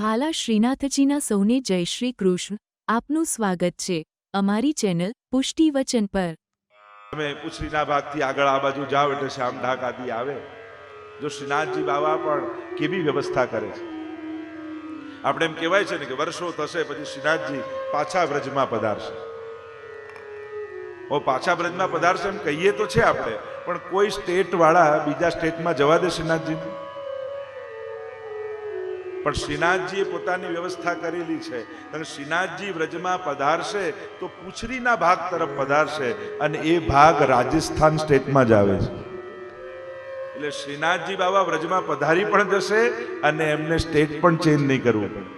વહાલા શ્રીનાથજીના સૌને જય શ્રી કૃષ્ણ. આપનું સ્વાગત છે. અમારી ચેનલ પુષ્ટિ વચન પર. તમે ઉછરીના ભાગથી આગળ આ બાજુ જાઓ એટલે શ્યામ ઢાક આવે. જો શ્રીનાથજી બાબા પણ કેવી વ્યવસ્થા કરે છે? આપણે એમ કહેવાય છે ને કે વર્ષો થશે પછી શ્રીનાથજી પાછા વ્રજમાં પધારશે. ઓ, પાછા વ્રજમાં પધારશે એમ કહીએ તો છે આપણે. પણ કોઈ સ્ટેટ વાળા બીજા સ્ટેટમાં જવા દે શ્રીનાથજીને? પણ શ્રીનાથજીએ પોતાની વ્યવસ્થા કરેલી છે. અને શ્રીનાથજી વ્રજમાં પધારશે તો પૂછરીના ભાગ તરફ પધારશે અને એ ભાગ રાજસ્થાન સ્ટેટમાં જ આવે છે. એટલે શ્રીનાથજી બાબા વ્રજમાં પધારી પણ જશે અને એમને સ્ટેટ પણ ચેન્જ નહીં કરવું પડે.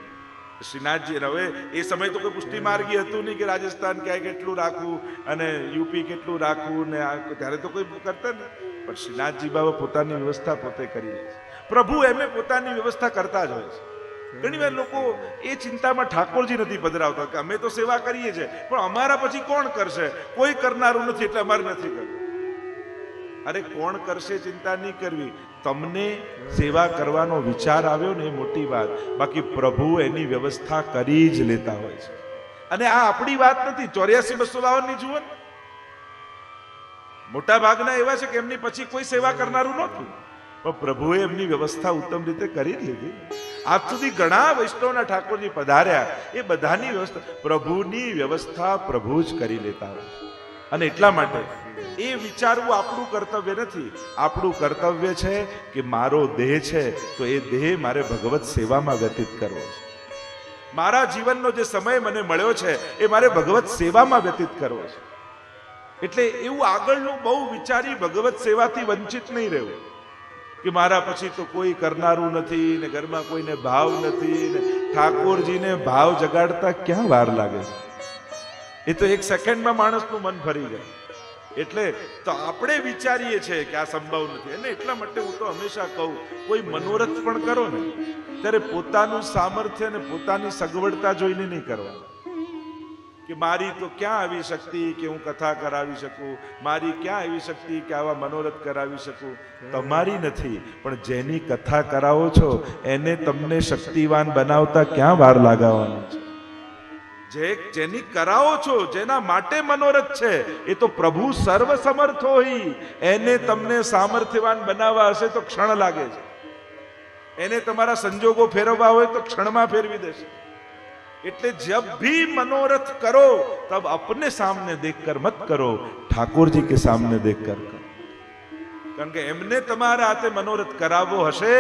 શ્રીનાથજી હવે એ સમય તો કોઈ પુષ્ટિ માર્ગી હતું નહીં કે રાજસ્થાન ક્યાંય કેટલું રાખવું અને યુપી કેટલું રાખવું ને ત્યારે તો કોઈ કરતા ને પણ શ્રીનાથજી બાબા પોતાની વ્યવસ્થા પોતે કરી છે. પ્રભુ એમે પોતાની વ્યવસ્થા કરતા જ હોય છે. ઘણી વાર લોકો એ ચિંતામાં ઠાકોરજી નથી પધરાવતા કે અમે તો સેવા કરીએ છીએ, પણ અમારા પછી કોણ કરશે? કોઈ કરનારું નથી, એટલે અમારે નથી કરવું. અરે, કોણ કરશે ચિંતા નહીં કરવી. તમને સેવા કરવાનો વિચાર આવ્યો ને એ મોટી વાત. બાકી પ્રભુ એની વ્યવસ્થા કરી જ લેતા હોય છે. અને આ આપણી વાત નથી, ચોર્યાસી બસો બાવનની જુઓ મોટા ભાગના એવા છે કે એમની પછી કોઈ સેવા કરનારું નહોતું. પણ પ્રભુએ એમની વ્યવસ્થા ઉત્તમ રીતે કરી લીધી. આજ સુધી ઘણા વૈષ્ણવના ઠાકોરજી પધાર્યા. એ બધાની વ્યવસ્થા, પ્રભુની વ્યવસ્થા પ્રભુ જ કરી લેતા હોય છે. અને એટલા માટે એ વિચારવું આપણું કર્તવ્ય નથી. આપણું કર્તવ્ય છે કે મારો દેહ છે, તો એ દેહ મારે ભગવત સેવામાં વ્યતીત કરવો છે. મારા જીવનનો જે સમય મને મળ્યો છે, એ મારે ભગવત સેવામાં વ્યતીત કરવો છે. એટલે એવું આગળનું બહુ વિચારી ભગવત સેવાથી વંચિત નહીં રહેવું. કે મારા પછી તો કોઈ કરનારું નથી ને ઘરમાં કોઈને ભાવ નથી ને ઠાકોરજીને ભાવ જગાડતા ક્યાં વાર લાગે છે? એ તો એક સેકન્ડમાં માણસનું મન ફરી જાય એટલે તો આપણે વિચારીએ છીએ કે આ સંભવ નથી. અને એટલા માટે હું તો હંમેશા કહું, કોઈ મનોરથ પણ કરો ને. ત્યારે પોતાનું સામર્થ્ય અને પોતાની સગવડતા જોઈને નહીં કરવાનું. કે મારી તો ક્યાં આવી શક્તિ કે હું કથા કરાવી શકું? મારી ક્યાં આવી શક્તિ કે આવા મનોરથ કરાવી શકું? તમારી નથી, પણ જેની કથા કરાવો છો, એને તમને શક્તિવાન બનાવતા ક્યાં વાર લગાવવાની છે? જે જેની કરાવો છો, જેના માટે મનોરથ છે, એ તો પ્રભુ સર્વ સમર્થ હોય. એને તમને સામર્થ્યવાન બનાવવા હશે તો ક્ષણ લાગે છે. એને તમારા સંજોગો ફેરવવા હોય તો ક્ષણમાં ફેરવી દેશે. એટલે જબ भी मनोरथ करो तब अपने सामने देखकर मत करो ठाकुर जी के सामने देखकर करो કારણ કે એમને તમારા હાથે મનોરથ કરાવવો હશે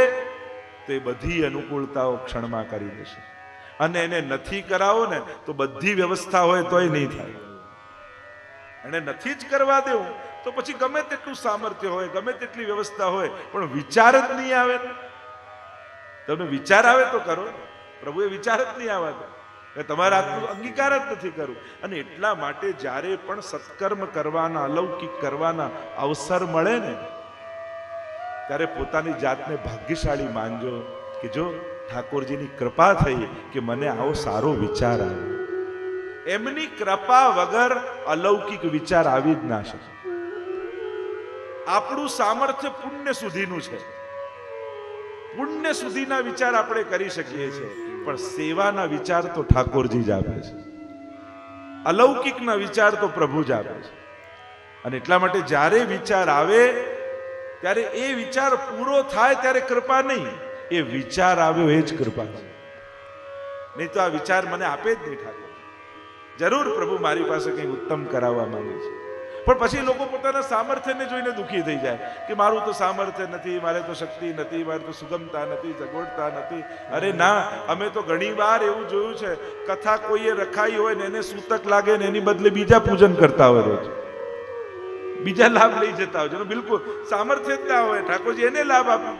તો એ બધી અનુકૂળતાઓ ક્ષણમાં કરી દેશે અને એને નથી કરાવો ને તો બધી વ્યવસ્થા હોય તોય નહીં થાય એને નથી જ કરવા દેવું તો પછી ગમે તેટલું સામર્થ્ય હોય ગમે તેટલી વ્યવસ્થા હોય પણ વિચાર જ નહીં આવે ને તમને વિચાર આવે તો કરો પ્રભુએ વિચાર જ નહીં આવવા દે કે તમારા આટલું અંગીકાર જ નથી કરવું. અને એટલા માટે જ્યારે પણ સત્કર્મ કરવાના, અલૌકિક કરવાના અવસર મળે ને, ત્યારે પોતાની જાતને ભાગ્યશાળી માનજો કે જો ઠાકોરજીની કૃપા થઈ કે મને આવો સારો વિચાર આવ્યો. એમની કૃપા વગર અલૌકિક વિચાર આવી જ ના શકે. આપણું સામર્થ્ય પુણ્ય સુધીનું છે. પુણ્ય સુધીના વિચાર આપણે કરી શકીએ છીએ. પણ સેવાના વિચાર તો ઠાકોરજી જ આપે છે. અલૌકિકના વિચાર તો પ્રભુ જ આપે છે. અને એટલા માટે જ્યારે વિચાર આવે, ત્યારે એ વિચાર પૂરો થાય ત્યારે કૃપા નહીં. એ વિચાર આવ્યો એ જ કૃપા છે. નહીં તો આ વિચાર મને આપે જ નહીં ઠાકોર જરૂર પ્રભુ મારી પાસે કંઈ ઉત્તમ કરાવવા માંગે છે. પણ પછી લોકો પોતાના સામર્થ્યને જોઈને દુઃખી થઈ જાય કે મારું તો સામર્થ્ય નથી, મારે તો શક્તિ નથી, મારે તો સુગમતા નથી સગવડતા નથી. અરે ના, અમે તો ઘણી વાર એવું જોયું છે, કથા કોઈએ રખાઈ હોય ને એને સૂતક લાગે ને એની બદલે બીજા પૂજન કરતા હોય રોજ. બીજા લાભ લઈ જતા હોય છે. બિલકુલ, સામર્થ્ય જ ના હોય. ઠાકોરજી, એને લાભ આપ્યો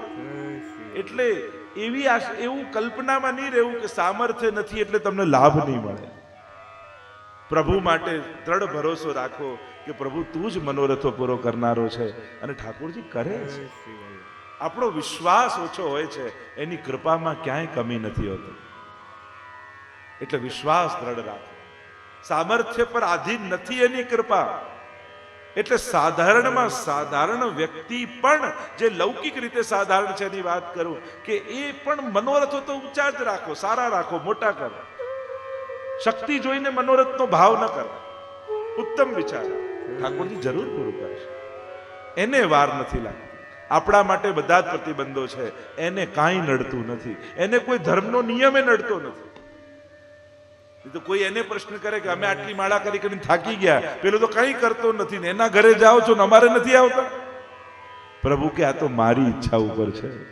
એટલે એવી એવું કલ્પનામાં નહીં રહેવું કે સામર્થ્ય નથી એટલે તમને લાભ નહીં મળે. પ્રભુ માટે દ્રઢ ભરોસો રાખો કે પ્રભુ તું જ મનોરથો પૂરો કરનારો છે અને ઠાકોરજી કરે છે આપણો વિશ્વાસ ઓછો હોય છે એની કૃપામાં ક્યાંય કમી નથી હોતી. એટલે વિશ્વાસ દ્રઢ રાખો. સામર્થ્ય પર આધીન નથી એની કૃપા. એટલે સાધારણમાં સાધારણ વ્યક્તિ પણ જે લૌકિક રીતે સાધારણ છે એની વાત કરું કે એ પણ મનોરથો તો ઊંચા જ રાખો સારા રાખો મોટા કરો. શક્તિ જોઈને મનોરથનો ભાવ ન કરો. ઉત્તમ વિચાર. ઠાકોરજી જરૂર પૂરું કરશે. એને વાર નથી લાગતી. આપણા માટે બધા જ પ્રતિબંધો છે. એને કાંઈ નડતું નથી. એને કોઈ ધર્મનો નિયમે નડતો નથી. તો કોઈ એને પ્રશ્ન કરે કે અમે આટલી માળા કરી કરીને થાકી ગયા. પેલો તો કંઈ કરતો નથી ને એના ઘરે જાઓ છો ને અમારે નથી આવતા. પ્રભુ કે આ તો મારી ઈચ્છા ઉપર છે.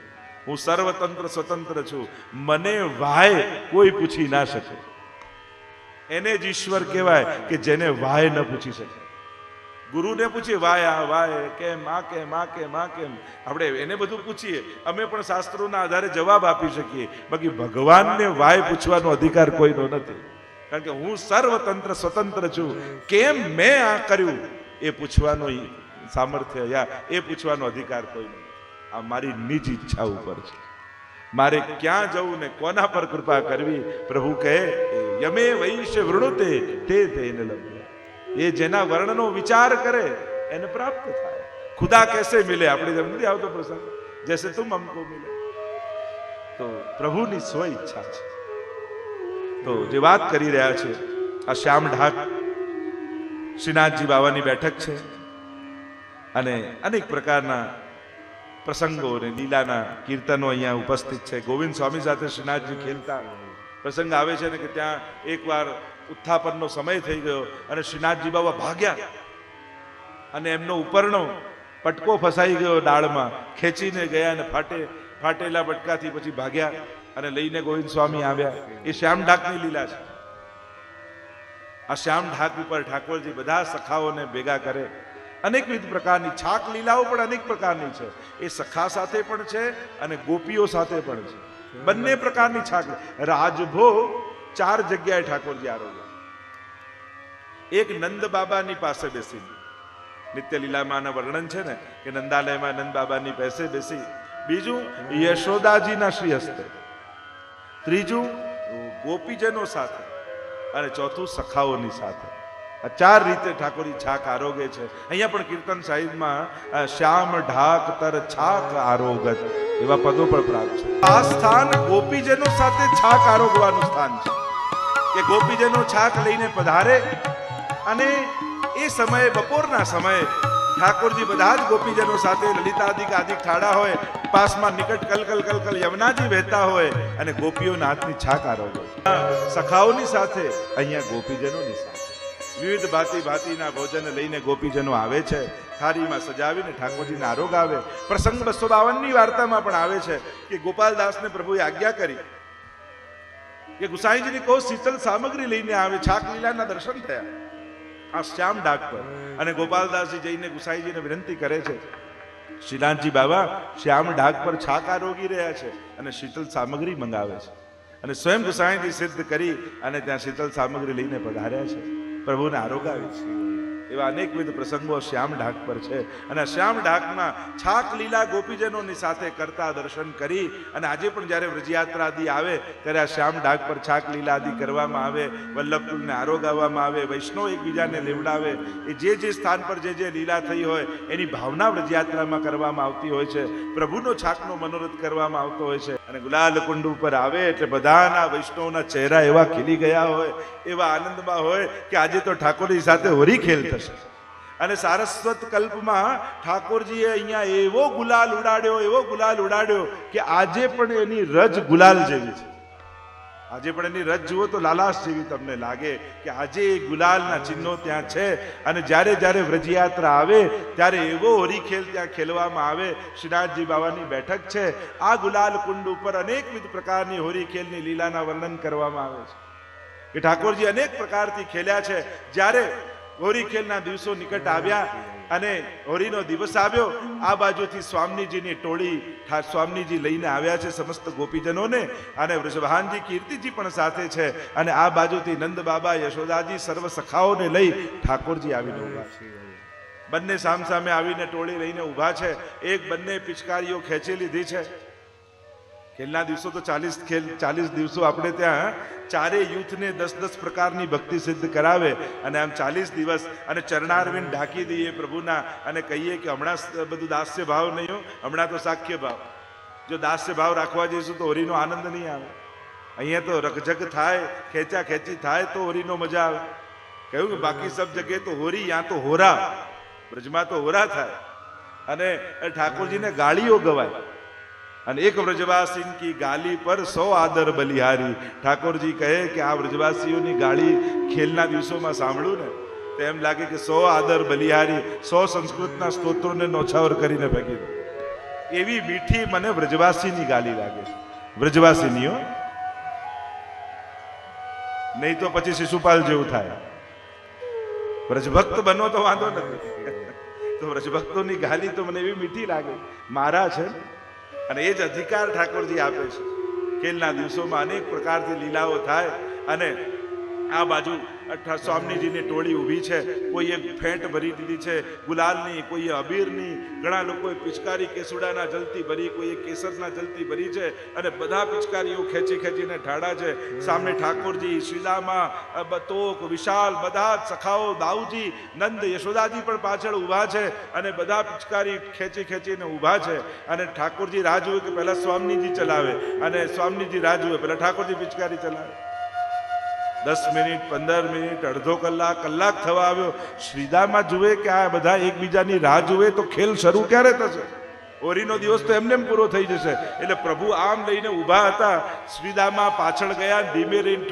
હું સર્વતંત્ર સ્વતંત્ર છું. મને વાય કોઈ પૂછી ના શકે. એને જ ઈશ્વર કહેવાય કે જેને વાય ન પૂછી શકે. ગુરુને પૂછીએ, વાય આ, વાય, કેમ, આ કેમ આ કેમ આ કેમ? આપણે એને બધું પૂછીએ. અમે પણ શાસ્ત્રોના આધારે જવાબ આપી શકીએ. બાકી ભગવાનને વાય પૂછવાનો અધિકાર કોઈનો નથી. કારણ કે હું સર્વતંત્ર, સ્વતંત્ર છું. કેમ મેં આ કર્યું? એ પૂછવાનો સામર્થ્ય યા એ પૂછવાનો અધિકાર કોઈનો આ મારી નિજ ઈચ્છા ઉપર છે. મારે ક્યાં જવું ને કોના પર કૃપા કરવી? પ્રભુ કહે, યમે વૈશ્ય વૃણુતે તે તેને લભ્ય એ જેના વર્ણનો વિચાર કરે, એને પ્રાપ્ત થાય. ખુદા કેસે મિલે? આપણે જેમ નથી આવતો પ્રસંગ. જૈસે તું અમકો મિલે. તો પ્રભુની સ્વ ઈચ્છા છે. તો જે વાત કરી રહ્યા છે, આ શ્યામ ઢાક, શ્રીનાથજી બાવાની બેઠક છે. અને અનેક પ્રકારના પ્રસંગો અને લીલાના કીર્તનો અહીંયા ઉપસ્થિત છે. ગોવિંદ સ્વામી સાથે શ્રીનાથજી ખેલતા. પ્રસંગ આવે છે ને કે ત્યાં એકવાર ઉત્થાપનનો સમય થઈ ગયો અને શ્રીનાથજી બાબા ભાગ્યા. અને એમનો ઉપરનો પટકો ફસાઈ ગયો ડાળમાં. ખેંચીને ગયા અને ફાટે, ફાટેલા પટકાથી પછી ભાગ્યા અને લઈને ગોવિંદ સ્વામી આવ્યા. એ શ્યામ ઢાકની લીલા છે. આ શ્યામ ઢાક ઉપર ઠાકોરજી બધા સખાઓને ભેગા કરે. અનેકવિધ પ્રકારની છાક લીલાઓ પણ અનેક પ્રકારની છે. એ સખા સાથે પણ છે અને ગોપીઓ સાથે પણ છે. બંને પ્રકારની છાક રાજભો ચાર જગ્યાએ ઠાકોરજી આરોગ્ય એક નંદ બાબાની પાસે બેસી નિત્ય લીલામાંના વર્ણન છે ને, કે નંદાલયમાં નંદ બાબાની પાસે બેસી. બીજું, યશોદાજીના શ્રી હસ્તે ત્રીજું, ગોપીજનો સાથે. અને ચોથું, સખાઓની સાથે. ચાર રીતે ઠાકોરજી છાક આરોગે છે. અહીંયા પણ કીર્તન સાહિબમાં શ્યામ ઢાક તર છાક આરોગત એવા પદો પણ પ્રાપ્ત છે. આ સ્થાન ગોપીજનો સાથે છાક આરોગવાનું સ્થાન છે. કે ગોપીજનો છાક લઈને પધારે અને એ સમયે, બપોરના સમયે ઠાકોરજી બધા જ ગોપીજનો સાથે લલિતાદિક આદિક ઠાડા હોય, પાસમાં નિકટ કલકલ કલકલ યમુનાજી વહેતા હોય અને ગોપીઓના હાથની છાક આરોગે. સખાઓની સાથે અહીંયા ગોપીજનોની સાથે. વિવિધ ભાતિ ભાતિના ભોજન લઈને ગોપીજનો આવે છે. થારીમાં સજાવીને ઠાકોરજીને આરોગ આવે. પ્રસંગ બસો બાવનની વાર્તામાં પણ આવે છે કે ગોપાલદાસને પ્રભુએ આજ્ઞા કરી કે ગુસાઈજીની કહો શીતલ સામગ્રી લઈને આવે, છાક લીલાના દર્શન થયા. આ શ્યામ ડાક પર. અને ગોપાલદાસજી જઈને ગુસાઈજીને વિનંતી કરે છે શ્રીનાથજી બાબા, શ્યામ ડાક પર છાક આરોગી રહ્યા છે અને શીતલ સામગ્રી મંગાવે છે. અને સ્વયં ગુસાઈજી સિદ્ધ કરી અને ત્યાં શીતલ સામગ્રી લઈને પધાર્યા છે. પ્રભુને આરોગાવી છે. એવા અનેકવિધ પ્રસંગો શ્યામ ઢાક પર છે. અને શ્યામ ઢાકમાં છાક લીલા ગોપીજનોની સાથે કરતા દર્શન કરી અને આજે પણ જ્યારે વ્રજયાત્રાદી આવે, ત્યારે આ શ્યામ ઢાક પર છાક આદિ કરવામાં આવે, વલ્લભકુલને આરોગાવવામાં આવે, વૈષ્ણવ એકબીજાને લેવડાવે. એ જે જે સ્થાન પર જે જે લીલા થઈ હોય, એની ભાવના વ્રજયાત્રામાં કરવામાં આવતી હોય છે. પ્રભુનો છાકનો મનોરથ કરવામાં આવતો હોય છે. અને ગુલાલ કુંડ ઉપર આવે એટલે બધાના વૈષ્ણવના ચહેરા એવા ખીલી ગયા હોય, એવા આનંદમાં હોય કે આજે તો ઠાકોરજી સાથે હોરી ખેલ થશે. અને સારસ્વત કલ્પમાં ઠાકોરજીએ અહીંયા એવો ગુલાલ ઉડાડ્યો, એવો ગુલાલ ઉડાડ્યો કે આજે પણ એની રજ ગુલાલ જેવી છે. આજે પણ એની રજ જુઓ તો લાલાશ જેવી તમને લાગે કે આજે એ ગુલાલના ચિહ્નો ત્યાં છે અને જ્યારે જ્યારે વ્રજયાત્રા આવે, ત્યારે એવો હોરીખેલ ત્યાં ખેલવામાં આવે. શ્રીનાથજી બાવાની બેઠક છે. આ ગુલાલ કુંડ ઉપર અનેકવિધ પ્રકારની હોરીખેલની લીલાના વર્ણન કરવામાં આવે છે. કે ઠાકોરજી અનેક પ્રકારથી ખેલ્યા છે. જ્યારે હોરી ખેલના દિવસો નિકટ આવ્યા અને હોળીનો દિવસ આવ્યો, આ બાજુથી સ્વામીજીની ટોળી સ્વામીજી લઈને આવ્યા છે સમસ્ત ગોપીજનોને અને વૃષભાનજી કીર્તિજી પણ સાથે છે અને આ બાજુથી નંદ બાબા યશોદાજી સર્વ સખાઓને લઈ ઠાકોરજી આવીને ઊભા છે. બંને સામસામે આવીને ટોળી લઈને ઊભા છે. એક બંને પિચકારીઓ ખેંચી લીધી છે. ખેલના દિવસો તો ચાલીસ ખેલ, ચાલીસ દિવસો આપણે ત્યાં ચારે યુથને દસ દસ પ્રકારની ભક્તિ સિદ્ધ કરાવે અને આમ ચાલીસ દિવસ અને ચરણારવિંદ ઢાંકી દઈએ પ્રભુના અને કહીએ કે હમણાં બધું દાસ્ય ભાવ નહીં હો, હમણાં તો સાખ્ય ભાવ. જો દાસ્ય ભાવ રાખવા જઈશું તો હોરીનો આનંદ નહીં આવે. અહીંયા તો રકઝક થાય, ખેંચા ખેંચી થાય તો હોરીનો મજા આવે. કહ્યું કે બાકી સબ જગ્યાએ તો હોરી, યા તો હોરા. બ્રજમાં તો હોરા થાય. અને ઠાકોરજીને ગાળીઓ ગવાય. અને એક વ્રજવાસી કી ગાલી પર સો આદર બલિહારી. ઠાકોરજી કહે કે આ વ્રજવાસીઓની ગાળી ખેલના દિવસોમાં સાંભળ્યું ને, તો એમ લાગે કે સો આદર બલિહારી સો સંસ્કૃતના સ્તોત્રોને નોછાવર કરીને ફેંકી દો. એવી મીઠી મને વ્રજવાસીની ગાલી લાગે છે. વ્રજવાસીનીઓ, નહીં તો પછી શિશુપાલ જેવું થાય. વ્રજભક્ત બનો તો વાંધો નથી. તો વ્રજભક્તોની ગાલી તો મને એવી મીઠી લાગે. મારા છે અને એ જ અધિકાર ઠાકોરજી આપે છે. ખેલના દિવસોમાં અનેક પ્રકારથી લીલાઓ થાય અને આ બાજુ સ્વામીજીની ટોળી ઊભી છે કોઈએ ફેંટ ભરી દીધી છે, ગુલાલની કોઈએ અબીરની, ઘણા લોકોએ પિચકારી કેસુડાના જલતી ભરી કોઈએ કેસરના જલતી ભરી છે, અને બધા પિચકારીઓ ખેંચી ખેંચીને ઠાડા છે. સામે ઠાકોરજી શિલામાં બતોક, વિશાલ, બધા જ સખાઓ, દાઉજી, નંદ, યશોદાજી પણ પાછળ ઊભા છે, અને બધા પિચકારી ખેંચી ખેંચીને ઊભા છે, અને ઠાકોરજી રાહ જુએ કે પહેલાં સ્વામીજી ચલાવે, અને સ્વામીજી રાહ જુએ, પહેલા ઠાકોરજી પિચકારી ચલાવે. દસ મિનિટ, પંદર મિનિટ, અડધો કલાક કલાક થવા આવ્યો. શ્રીદામાં જુએ કે આ બધા એકબીજાની રાહ જુએ તો ખેલ શરૂ ક્યારે થશે? ઓરીનો દિવસ તો એમને એમ પૂરો થઈ જશે. એટલે પ્રભુ આમ લઈને ઊભા હતા. શ્રીદામાં પાછળ ગયા, ધીમે રહીને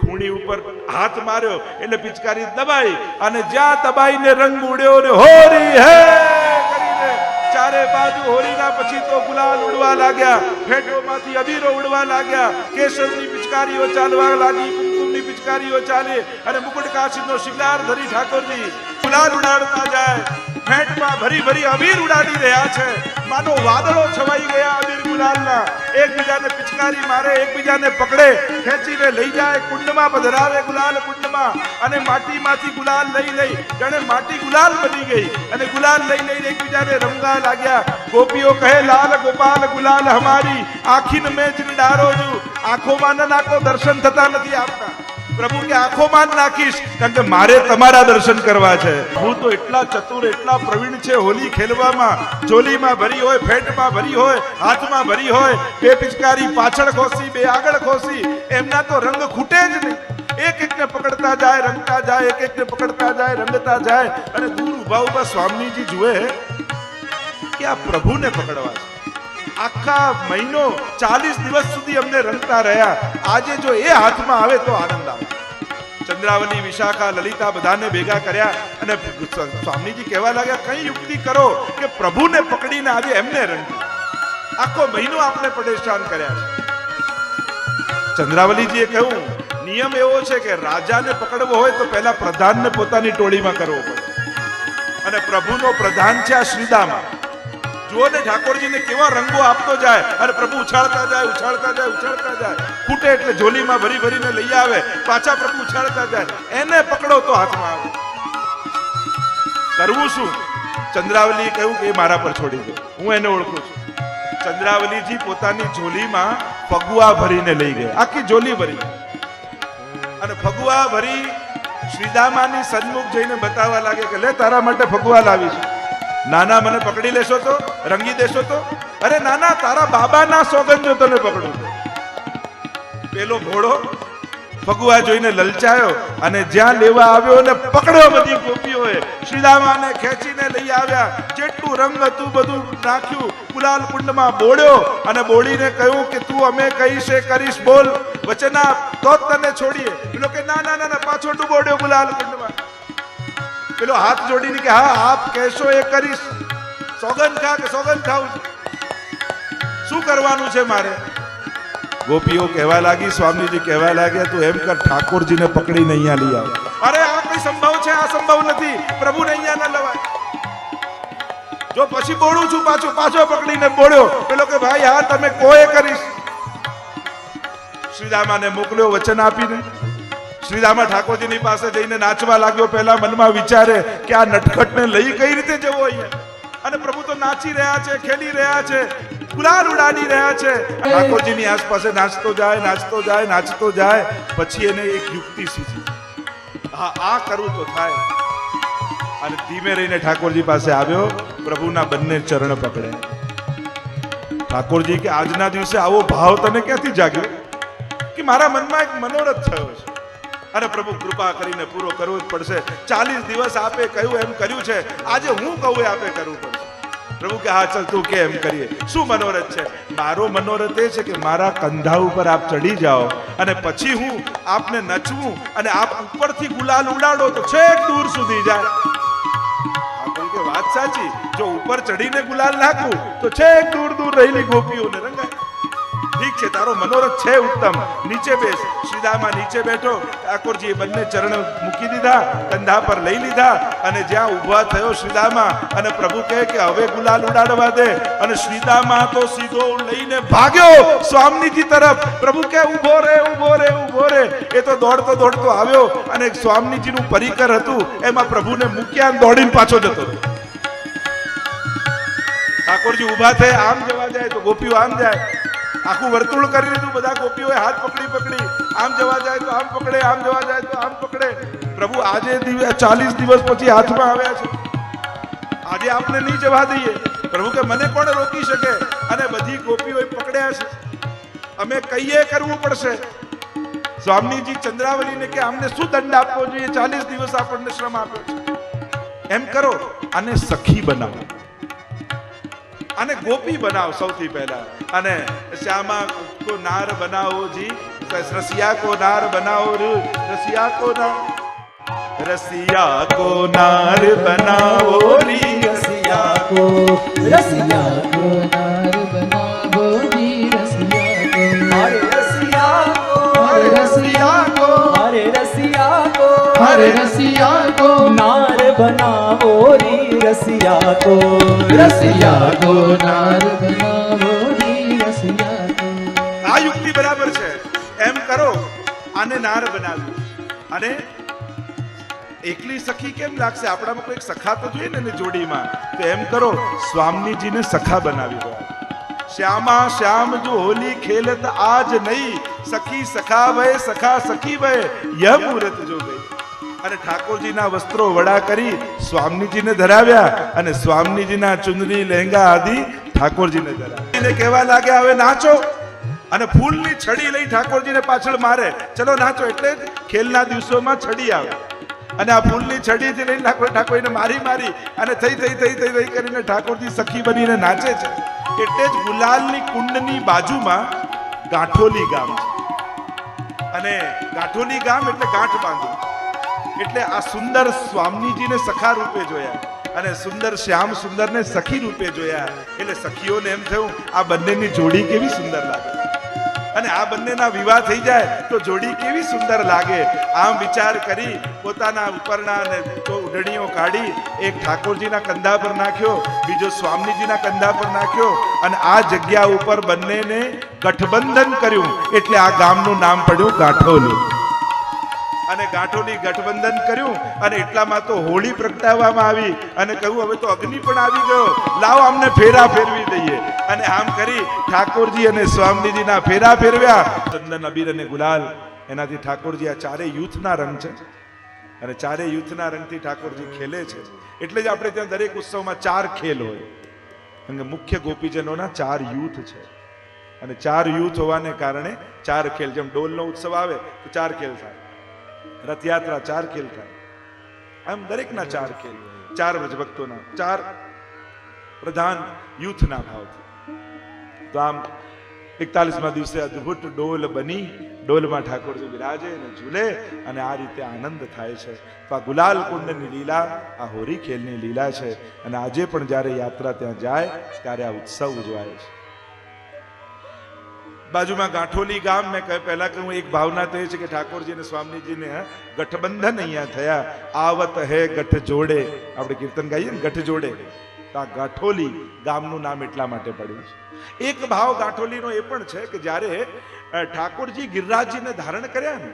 ખૂણી ઉપર હાથ માર્યો. એટલે પિચકારી દબાઈ. અને જ્યાં દબાઈને રંગ ઉડ્યો ને હોરી હે ચારે બાજુ હોળીના પછી તો ગુલાલ ઉડવા લાગ્યા. ફેટોમાંથી અબીરો ઉડવા લાગ્યા. કેસરની પિચકારીઓ ચાલવા લાગી. કુમકુમની ચાલે અને મુકુટ કાશીનો શિંગાર ધરી ઠાકોરજી, ગુલાલ ઉડાડતા જાય. ભેટમાં ભરી ભરી અબીર ઉડાડી રહ્યા છે. માનો વાદળો છવાઈ ગયા અબીર ગુલાલના. એકબીજાને પિચકારી મારે, એકબીજાને પકડે. ખેંચીને લઈ જાય કુંડમાં, પધરાવે ગુલાલ કુંડમાં. અને માટીમાંથી ગુલાલ લઈ લઈ, જાણે માટી ગુલાલ બની ગઈ. અને ગુલાલ લઈ લઈને એકબીજાને રમવા લાગ્યા. ગોપીઓ કહે, લાલ ગોપાલ, ગુલાલ હમારી. આખીન મેં જ ડારો છું. આંખોમાં ન નાખો, દર્શન થતા નથી આપતા પ્રભુ કે આંખોમાં નાખીશ, કારણ કે મારે તમારા દર્શન કરવા છે. હું તો એટલા ચતુર, એટલા પ્રવીણ છે, હોલી ખેલવામાં. ચોલીમાં ભરી હોય, ફેટમાં ભરી હોય, હાથમાં ભરી હોય બે પિચકારી પાછળ ખોસી, બે આગળ ખોસી. એમના તો રંગ ખૂટે જ નહીં. એક એકને પકડતા જાય, રંગતા જાય, એક એકને પકડતા જાય, રંગતા જાય. અને દૂર ઊભા ઊભા સ્વામીજી જુએ કે આ પ્રભુને પકડવા છે. આખા મહિનો ચાલીસ દિવસ સુધી અમને રંગતા રહ્યા. આજે જો એ હાથમાં આવે તો આનંદ આવે. ચંદ્રાવલી, વિશાખા, લલિતા બધાને ભેગા કર્યા અને સ્વામીજી કહેવા લાગ્યા, કઈ યુક્તિ કરો કે પ્રભુને પકડીને આજે એમને રંગી આખો મહિનો આપણે પરેશાન કર્યા છે. ચંદ્રાવલીજીએ કહ્યું, નિયમ એવો છે કે રાજાને પકડવો હોય તો પહેલા પ્રધાનને પોતાની ટોળીમાં કરવો પડે. અને પ્રભુનો પ્રધાન છે આ શ્રીદામા. જુઓ ને ઠાકોરજીને કેવા રંગો આપતો જાય અને પ્રભુ ઉછાળતા જાય ઉછાળતા જાય ઉછાળતા જાય. ખૂટે એટલે ઝોલીમાં ભરી ભરીને લઈ આવે, પાછા પ્રભુ ઉછાળતા જાય. એને પકડો તો હાથમાં આવે. કરવું શું? ચંદ્રાવલી કહ્યું કે એ મારા પર છોડી દે. હું એને ઓળખું છું. ચંદ્રાવલીજી પોતાની ઝોલીમાં ફગુઆ ભરીને લઈ ગયા. આખી ઝોલી ભરી. અને ફગુઆ ભરી શ્રીદામાની સન્મુખ જઈને બતાવવા લાગે કે, લે, તારા માટે ફગુઆ લાવી છે નાના, મને પકડી લેશો તો? રંગી દેશો તો? અરે નાના, તારા બાબાના સોગંદ જો તને પકડું પેલો ઘોડો ફગુઆ જોઈને લલચાયો અને જ્યાં લેવા આવ્યો ને પકડ્યો બધી ગોપીઓએ શ્રીદામાને ખેંચીને લઈ આવ્યા. જેટલું રંગ હતું બધું નાખ્યું. ગુલાલ કુંડમાં બોળ્યો અને બોળીને કહ્યું કે તું અમે કહીશ એ કરીશ, બોલ. વચના તો તને છોડીએ. પેલો કે, ના ના ના પાછો ડૂબોડ્યો ગુલાલ કુંડમાં. પેલો હાથ જોડીને કે, હા, આપ કહેશો એ કરીશ. સોગન ખા કે સોગન ખાવું શું કરવાનું છે મારે? ગોપીઓ કહેવા લાગી, સ્વામીજી કહેવા લાગ્યા, તું એમ કર, ઠાકોરજીને પકડીને અહીંયા લઈ આવ. અરે, આ કઈ સંભવ છે? આ સંભવ નથી. પ્રભુને અહીંયા ન લવાય. જો પછી બોળું છું, પાછો પાછો પકડીને બોળ્યો પેલો કે, ભાઈ, હા, તમે કોઈ કરીશ. શ્રીરામાને મોકલ્યો વચન આપીને. શ્રીદામા ઠાકોરજીની પાસે જઈને નાચવા લાગ્યો. પહેલા મનમાં વિચારે કે આ નટખટને લઈ કઈ રીતે જવો અહીંયા? અને પ્રભુ તો નાચી રહ્યા છે, ખેલી રહ્યા છે ગુલાલ ઉડાડી રહ્યા છે. ઠાકોરજીની આસપાસે નાચતો જાય નાચતો જાય નાચતો જાય, પછી એને એક યુક્તિ સૂચી હા, આ કરવું તો થાય. અને ધીમે રહીને ઠાકોરજી પાસે આવ્યો, પ્રભુના બંને ચરણ પકડે. ઠાકોરજી કે, આજના દિવસે આવો ભાવ તને ક્યાંથી જાગ્યો? કે, મારા મનમાં એક મનોરથ થયો છે. અને પ્રભુ, કૃપા કરીને પૂરો કરવો જ પડશે. ચાલીસ દિવસ આપે કહ્યું, એમ કર્યું છે. આજે હું કહું એ આપે કરવું પડશે. પ્રભુ કે, હા, ચલ તું કે એમ કરીએ. શું મનોરથ છે? મારો મનોરથ એ છે કે મારા કંધા ઉપર આપ ચડી જાઓ અને પછી હું આપને નચવું અને આપ ઉપરથી ગુલાલ ઉડાડો તો છેક દૂર સુધી જાય. વાત સાચી? જો ઉપર ચડીને ગુલાલ નાખું તો છેક દૂર દૂર રહેલી ગોપીઓને ઠીક છે, તારો મનોરથ છે ઉત્તમ. નીચે બેસ. સીધામાં નીચે બેઠો. ઠાકોરજીએ બંને ચરણ મૂકી દીધા, કંધા પર લઈ લીધા અને જ્યાં ઊભા થયો શ્રીદામાં અને પ્રભુ કહે કે, હવે ગુલાલ ઉડાડવા દે. અને શ્રીદામાં તો સીધો લઈને ભાગ્યો સ્વામીજી તરફ. પ્રભુ કે ઊભો રે ઊભો રે ઊભો રે. એ તો દોડતો દોડતો આવ્યો અને સ્વામીજીનું પરિકર હતું. એમાં પ્રભુને મૂક્યા દોડીને પાછો જતો ઠાકોરજી ઊભા થાય. આમ જવા જાય તો ગોપીઓ આમ જાય. આખું વર્તુળ કરી લીધું, બધા ગોપીઓએ હાથ પકડી પકડી. આમ જવા જાય તો આમ પકડે, આમ જવા જાય તો આમ પકડે. પ્રભુ, આજે ચાલીસ દિવસ પછી હાથમાં આવ્યા છે. આજે આપણે નહીં જવા દઈએ. પ્રભુ કે મને કોણ રોકી શકે? અને બધી ગોપીઓએ પકડ્યા છે. અમે કહીએ કરવું પડશે. સ્વામીજી ચંદ્રાવલીને કે અમને શું દંડ આપવો જોઈએ? ચાલીસ દિવસ આપણને શ્રમ આપ્યો છે. એમ કરો અને સખી બનાવો. અને ગોપી બનાવ સૌથી પહેલા. અને શ્યામા કો નાર બનાવો જી રસિયા કો નાર બનાવો રે રસિયા કો નાર. રસિયા કો નાર બનાવો રી રસિયા કો. રસિયા કો નાર બનાવો જી રસિયા કો હરે રસિયા કો હરે રસિયા કો. હરે રસિયા કો નાર બનાવો રી રસિયા કો. રસિયા કો નાર બનાવો કરો આને નાર બનાવ્યું અને એકલી સખી કેમ લાગશે? આપણામાં કોઈ સખા તો જોઈએ ને જોડીમાં. તો એમ કરો, સ્વામીજીને સખા બનાવી દો. શ્યામા, શ્યામ જો હોલી ખેલત આજ નહીં. સખી સખા ભય સખા સખી ભય યહ મુહૂર્ત જો ગઈ. અને ઠાકોરજીના વસ્ત્રો વડા કરી સ્વામીજીને ધરાવ્યા અને સ્વામીજીના ચુંદડી લહેંગા આદિ ઠાકોરજીને ધરાવ્યા. કહેવા લાગ્યા, હવે નાચો. અને ફૂલની છડી લઈ ઠાકોરજીને પાછળ મારે. ચલો નાચો એટલે જ ખેલના દિવસોમાં છડી આવે. અને આ ફૂલની છડીથી લઈને ઠાકોર ઠાકોરને મારી મારી અને થઈ થઈ થઈ થઈ થઈ કરીને ઠાકોરજી સખી બનીને નાચે છે. એટલે જ ગુલાલની કુંડની બાજુમાં ગાંઠોલી ગામ છે. અને ગાંઠોલી ગામ એટલે ગાંઠ બાંધવું એટલે આ સુંદર સ્વામીજીને સખા રૂપે જોયા. અને સુંદર શ્યામ સુંદરને સખી રૂપે જોયા. એટલે સખીઓને એમ થયું, આ બંનેની જોડી કેવી સુંદર લાગે. અને આ બંનેના વિવાહ થઈ જાય તો જોડી કેવી સુંદર લાગે. આમ વિચાર કરી પોતાના ઉપરના અને ઉડણીઓ કાઢી એક ઠાકોરજીના કંધા પર નાખ્યો, બીજો સ્વામીજીના કંધા પર નાખ્યો અને આ જગ્યા ઉપર બંનેને ગઠબંધન કર્યું. એટલે આ ગામનું નામ પડ્યું ગાંઠોલી. અને ગાંઠોની ગઠબંધન કર્યું અને એટલામાં તો હોળી પ્રગટાવવામાં આવી અને કહ્યું, હવે તો અગ્નિ પણ આવી ગયો. લાવો અમને ફેરા ફેરવી દઈએ. અને આમ કરી ઠાકોરજી અને સ્વામીજીના ફેરા ફેરવ્યા. ચંદન, અબીર અને ગુલાલ, એનાથી ઠાકોરજી આ ચારે યુથના રંગ છે. અને ચારે યુથના રંગથી ઠાકોરજી ખેલે છે. એટલે જ આપણે ત્યાં દરેક ઉત્સવમાં ચાર ખેલ હોય. કે મુખ્ય ગોપીજનોના ચાર યુથ છે. અને ચાર યુથ હોવાને કારણે ચાર ખેલ, જેમ ડોલનો ઉત્સવ આવે, તો ચાર ખેલ થાય. રથયાત્રા ચાર ખેલ થાય. આમ દરેકના ચાર ખેલ. ચાર ભક્તોના ચાર પ્રધાન યુથના ભાવથી. તો આમ એકતાલીસમાં દિવસે અદ્ભુત ડોલ બની. ડોલમાં ઠાકોરજી બિરાજે અને ઝૂલે અને આ રીતે આનંદ થાય છે. તો આ ગુલાલ કુંડની લીલા, આ હોરી ખેલની લીલા છે. અને આજે પણ જ્યારે યાત્રા ત્યાં જાય, ત્યારે આ ઉત્સવ ઉજવાય છે. બાજુમાં ગાંઠોલી ગામ મેં કહે, પહેલા કહ્યું એક ભાવના તો એ છે કે ઠાકોરજી અને સ્વામીજીને ગઠબંધન અહીંયા થયા. આવત હે ગઠ જોડે. આપણે કીર્તન ગાઈએ ને, ગઠ જોડે. આ ગાંઠોલી ગામનું નામ એટલા માટે પડ્યું છે. એક ભાવ ગાંઠોલીનો એ પણ છે કે જ્યારે ઠાકોરજી ગિરિરાજજીને ધારણ કર્યા ને,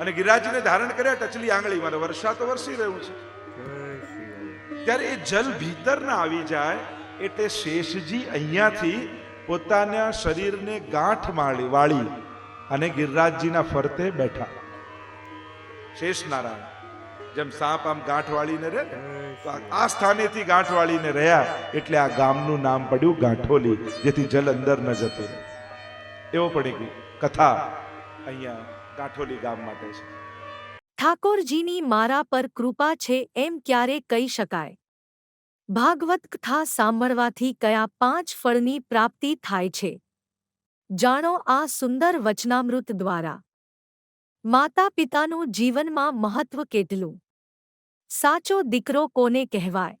અને ગિરિરાજજીને ધારણ કર્યા, ટચલી આંગળી, મારે વર્ષા તો વરસી રહ્યું છે. ત્યારે એ જલ ભીતર ના આવી જાય, એટલે શેષજી અહીંયાથી પોતાના શરીરને ગાંઠ માળી, વાળી અને ગિરિરાજજીના ફરતે બેઠા. શેષ નારાયણ, જેમ સાપ આમ ગાંઠ વાળીને રહે આ- સ્થાનેથી ગાંઠ વાળીને રહ્યા એટલે આ ગામનું નામ પડ્યું ગાંઠોલી, જેથી જલ અંદર ન જતું એવો પડી ગઈ કથા અહીંયા ગાંઠોલી ગામ માટે છે. ઠાકોરજીની મારા પર કૃપા છે એમ ક્યારે કહી શકાય? ભાગવત કથા સાંભળવાથી કયા પાંચ ફળની પ્રાપ્તિ થાય છે? જાણો આ સુંદર વચનામૃત દ્વારા. માતા પિતાનું જીવનમાં મહત્વ કેટલું? સાચો દીકરો કોને કહેવાય?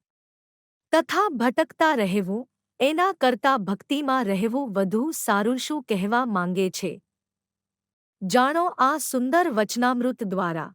તથા ભટકતા રહેવું, એના કરતા ભક્તિમાં રહેવું વધુ સારું શું કહેવા માંગે છે? જાણો આ સુંદર વચનામૃત દ્વારા.